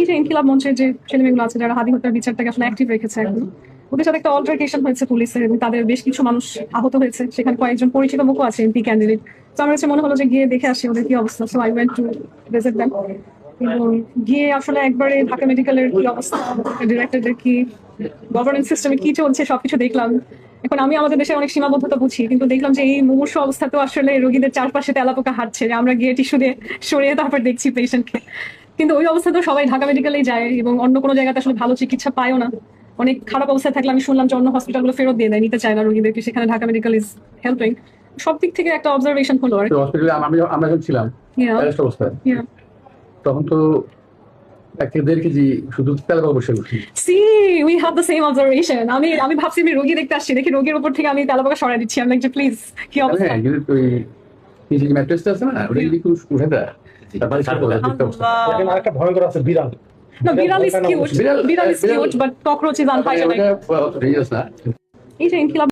এই যে ইনকিলাব মঞ্চের যে ছেলেমেয়েগুলো আছে, যারা হাদি হত্যার বিচারটাকে আসলে অ্যাক্টিভ রেখেছে এখন, ওদের সাথে একটা অল্টারকেশন হয়েছে পুলিশের এবং তাদের বেশ কিছু মানুষ আহত হয়েছে। সেখানে কয়েকজন পরিচিত মুখও আছে এমপি ক্যান্ডিডেট তো আমার কাছে মনে হলো যে গিয়ে দেখে আসি ওদের কি অবস্থা। So I went to visit them গিয়ে আসলে একবারে ঢাকা মেডিকেলের কি অবস্থা ডিরেক্টরদের কি গভর্নেন্স সিস্টেমে কি চলছে, সবকিছু দেখলাম। এখন আমি আমাদের দেশে অনেক সীমাবদ্ধতা বুঝি, কিন্তু দেখলাম যে এই মুমূর্ষ অবস্থা তো আসলে রোগীদের চারপাশে তেলাপোকা হাঁটছে। আমরা গিয়ে টিস্যু দিয়ে সরিয়ে তারপর দেখছি পেশেন্টকে কিন্তু ওই অবস্থা তো সবাই ঢাকা মেডিকেলেই যায় এবং অন্য কোনো জায়গাতে আসলে ভালো চিকিৎসা পায়ও না। অনেক খারাপ অবস্থায় থাকলে আমি শুনলাম যে অন্য হসপিটালগুলো ফেরত দিয়ে দেয় নিতে চায় না রোগীদেরকে সেখানে ঢাকা মেডিকেল ইজ হেল্পিং সব দিক থেকে একটা অবজারভেশন হলো আর হসপিটালে আমি আমরা যখন ছিলাম অবস্থায় তখন তো আমি আমি ভাবছি আমি রোগী দেখতে আসছি দেখি রোগীর উপর থেকে আমি তেলাপোকা সরাই দিচ্ছি। আমি প্লিজ কি অবস্থা? নিচে যে ম্যাট্রেসটা আছে না ওটা যদি একটু উঠে দেয় আরেকটা ভয়ঙ্কর আছে বিড়াল। না বিড়াল ইজ কিউট বিড়াল- is cute but cockroach is unhygienic. এই যে ইনকিলাব